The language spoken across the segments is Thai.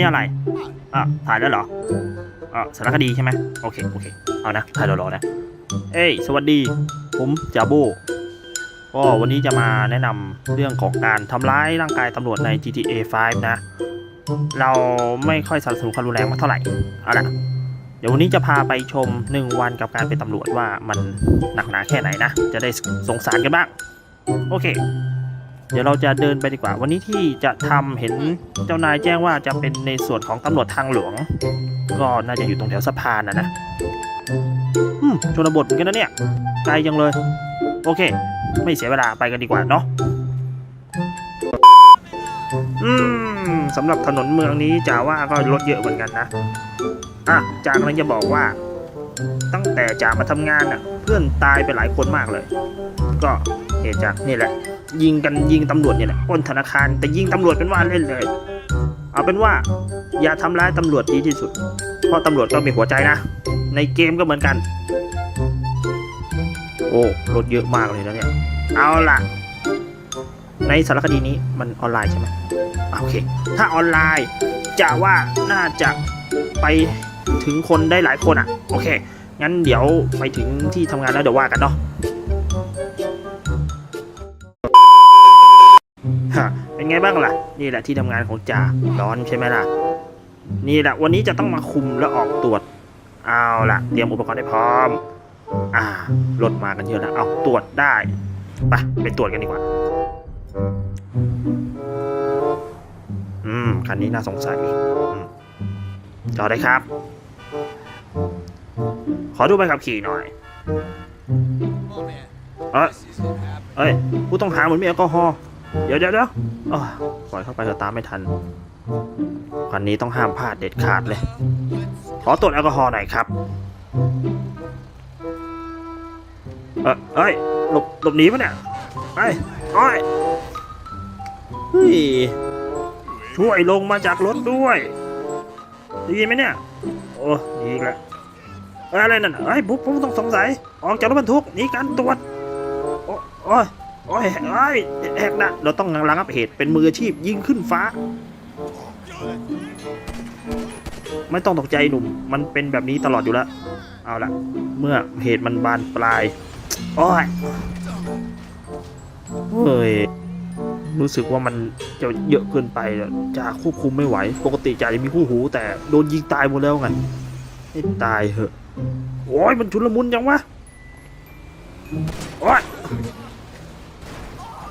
นี้อะไรอะถ่ายแล้วเหรออะสารคดีใช่ไหมโอเคโอเคเอานะถ่ายรอๆนะเอ้ยสวัสดี ผมจาโบก็วันนี้จะมาแนะนำเรื่องของการทำร้ายร่างกายตำรวจใน GTA 5 นะ เราไม่ค่อยสนับสนุนความรุนแรงมากเท่าไหร่เอาละเดี๋ยววันนี้จะพาไปชม 1 วันกับการเป็นตำรวจว่ามันหนักหนาแค่ไหนนะ จะได้สงสารกันบ้าง โอเค เดี๋ยวเราจะเดินไปดีกว่า วันนี้ที่จะทำเห็นเจ้านายแจ้งว่าจะเป็นในส่วนของตำรวจทางหลวง ก็น่าจะอยู่ตรงแถวสะพานนะนะอืมชนบทเหมือนกันนะเนี่ยไกลจังเลย โอเค ไม่เสียเวลาไปกันดีกว่าเนาะอืมสำหรับถนนเมืองนี้จ่าว่าก็รถเยอะเหมือนกันนะอะจากนั้นจะบอกว่า ตั้งแต่จ่ามาทำงานอะ เพื่อนตายไปหลายคนมากเลย ก็เหตุจากนี่แหละ ยิงกันยิงตำรวจเนี่ยแหละปล้นธนาคารแต่ยิงตำรวจเป็นว่าเล่นเลย เอาเป็นว่าอย่าทำร้ายตำรวจดีที่สุด เพราะตำรวจก็มีหัวใจนะ ในเกมก็เหมือนกัน โอ้รถเยอะมากเลยนะเนี่ย เอาล่ะ ในสารคดีนี้มันออนไลน์ใช่ไหมโอเค ถ้าออนไลน์จะว่าน่าจะไป ถึงคนได้หลายคนอะ โอเค งั้นเดี๋ยวไปถึงที่ทำงานแล้วเดี๋ยวว่ากันเนาะฮะเป็นไงบ้างล่ะ นี่แหละที่ทำงานของจ่าร้อนใช่ไหมล่ะ นี่แหละวันนี้จะต้องมาคุมแล้วออกตรวจ เอาล่ะ เตรียมอุปกรณ์ให้พร้อม อ่ารถมากันเยอะแล้วเอาตรวจได้ไปไปตรวจกันดีกว่า อืมคันนี้น่าสงสัยจอได้ครับ อดูใบขับขี่หน่อย เอ้ยเอ้ยผู้ต้องหาเหมือนมีแอลกอฮอล์ เดี๋ยวเดี๋ยวเดี๋ยวอ้าวปล่อยเข้าไปเถอะตามไม่ทันคันนี้ต้องห้ามพลาดเด็ดขาดเลย ขอตรวจแอลกอฮอล์หน่อยครับ เออเอ้ยหลบหลบหนีปะเนี่ยไอ้ยโอ้ยเฮ้ย ช่วยลงมาจากรถด้วยได้ยินไหมเนี่ย โอ้ดีอีกแล้วเอะไรนั่นเอ้ยปุ๊บปุ๊บต้องสงสัย ออกจากรถบรรทุกหนีการตรวจ โอ้โอ้ยโอ้ยเอ้ยแหกนะเราต้องระงับเหตุเป็นมืออาชีพยิงขึ้นฟ้า ไม่ต้องตกใจหนุ่ม มันเป็นแบบนี้ตลอดอยู่แล้ว เอาละเมื่อเหตุมันบานปลาย โอ้ยเฮ้ยรู้สึกว่ามันจะเยอะเกินไปจะควบคุมไม่ไหว ปกติจะมีคู่หู แต่โดนยิงตายหมดแล้วไง ให้ตายเหอะ โอ้ยมันชุนละมุนยังวะโอ้ย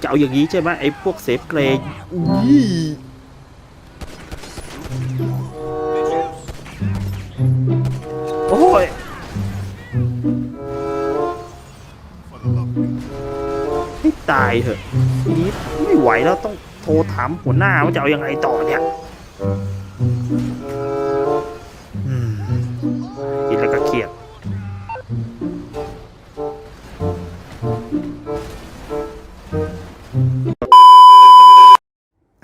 จะเอาอย่างนี้ใช่ไหมไอ้พวกเซฟเกรย์ยี่โอ้ยให้ตายเถอะทีนี้ไม่ไหวแล้วต้องโทรถามหัวหน้าว่าจะเอาอยังไงต่อเนี่ย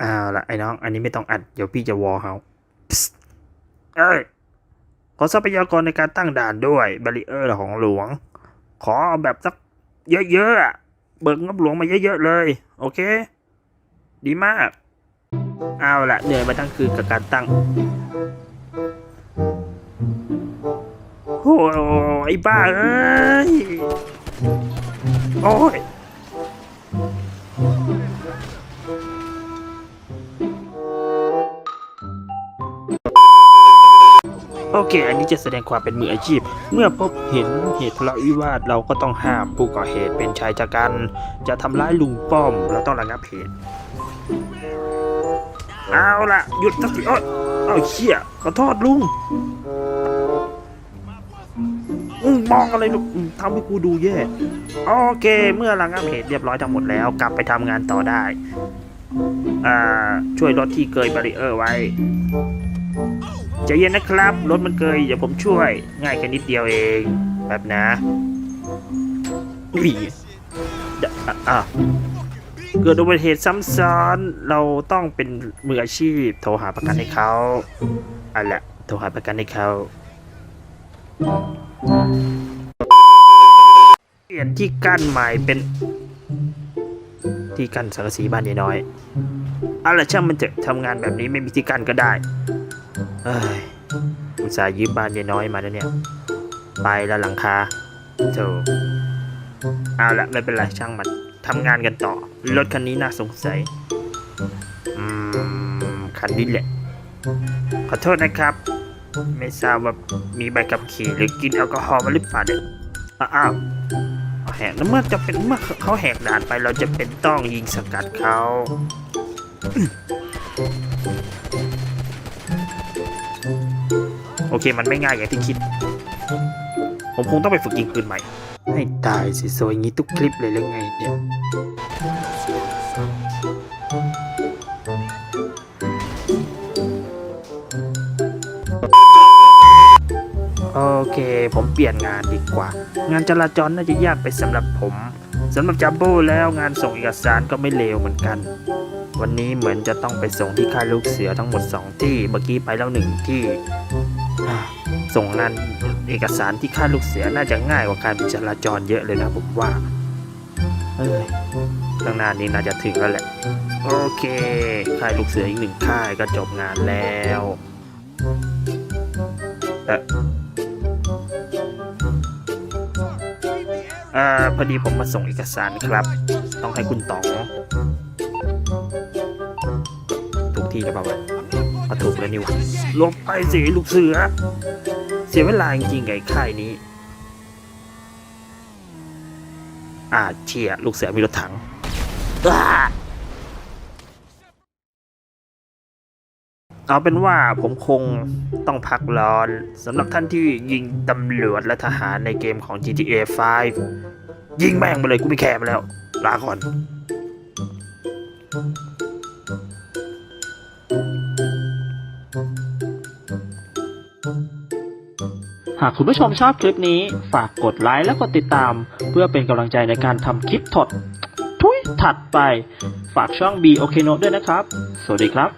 อาละไอ้น้อง อันนี้ไม่ต้องอัด เดี๋ยวพี่จะวอลเฮาเอ้ย ขอทรัพยากรในการตั้งด่านด้วยบาริเออร์ของหลวง ขอแบบสักเยอะๆ เบิกงบหลวงมาเยอะๆเลย โอเค ดีมาก เอาละเหนื่อยมาทั้งคืนกับการตั้งโอ้ยไอ้บ้าเอ้ย โอ้ย โอเคอันนี้จะแสดงความเป็นมืออาชีพ เมื่อพบเห็นเหตุทะเลาะวิวาทเราก็ต้องห้ามผู้ก่อเหตุเป็นชายชะกัน จะทำร้ายลุงป้อมเราต้องระงับเหตุ เอาละหยุดสักทีโอ้ยเอาเชี่ยขอโทษลุงมองอะไรลูกทำให้กูดูแย่โอเค เมื่อระงับเหตุเรียบร้อยทั้งหมดแล้ว กลับไปทำงานต่อได้ อ่า ช่วยรถที่เกยบาริเออร์ไว้ ใจเย็นนะครับ รถมันเกยเดี๋ยวผมช่วย ง่ายแค่นิดเดียวเองแบบนะอุ้ยเดี๋ยวอะอะเกิดอุบัติเหตุซ้ำซ้อนเราต้องเป็นมืออาชีพ โทรหาประกันให้เขาเอาละโทรหาประกันให้เขาเปลี่ยนที่กั้นใหม่เป็น ที่กั้นสังกะสีบ้านยายน้อยเอาละช่างมันเถอะทำงานแบบนี้ไม่มีที่กั้นก็ได้ เอ้ยอุตส่าห์ยืมบ้านยายน้อยมาแล้วเนี่ย ไปแล้วหลังคาโธ่เอาละไม่เป็นไรช่างมันทำงานกันต่อ รถคันนี้น่าสงสัย อืม คันนี้แหละ ขอโทษนะครับ ไม่ทราบว่ามีใบขับขี่หรือกินแอลกอฮอล์มาหรือเปล่าเนี่ยอ้าวแหกแล้วเมื่อจะเป็นเมื่อเขาแหกด่านไปเราจะเป็นต้องยิงสกัดเขา อเคมันไม่ง่ายอย่างที่คิด ผมคงต้องไปฝึกยิงปืนใหม่ ให้ตายสิโซยอยงี้ทุกคลิปเลยหรือไงเนี่ย โอเค ผมเปลี่ยนงานดีกว่า งานจราจรน่าจะยากไปสำหรับผมสำหรับจัมโบ้แล้วงานส่งเอกสารก็ไม่เลวเหมือนกัน วันนี้เหมือนจะต้องไปส่งที่ค่ายลูกเสือทั้งหมด 2 ที่ เมื่อกี้ไปแล้วหนึ่งที่ ส่งงานเอกสารที่ค่ายลูกเสือน่าจะง่ายกว่าการเป็นจราจรเยอะเลยนะผมว่าเอ้ยข้างหน้านี้น่าจะถึงแล้วแหละ โอเค ค่ายลูกเสืออีกหนึ่งค่ายก็จบงานแล้วเออเอ่อพอดีผมมาส่งเอกสารครับ ต้องให้คุณต๋อง ถูกที่หรือเปล่า วะมาถูกแล้วนี่วะลบไปสิลูกเสือ เสียเวลาจริงๆไก่ค่ายนี้ อ่าเชียลูกเสือมีรถถังเอาเป็นว่าผมคงต้องพักร้อนสำหรับท่านที่ยิงตำรวจและทหารในเกมของ GTA 5 ยิงแม่งไปเลยกูไม่แคร์มาแล้ว ลาก่อน หากคุณผู้ชมชอบคลิปนี้ ฝากกดไลค์และกดติดตาม เพื่อเป็นกำลังใจในการทำคลิปถดทุยถัดไป ฝากช่อง B OKNO ด้วยนะครับ สวัสดีครับ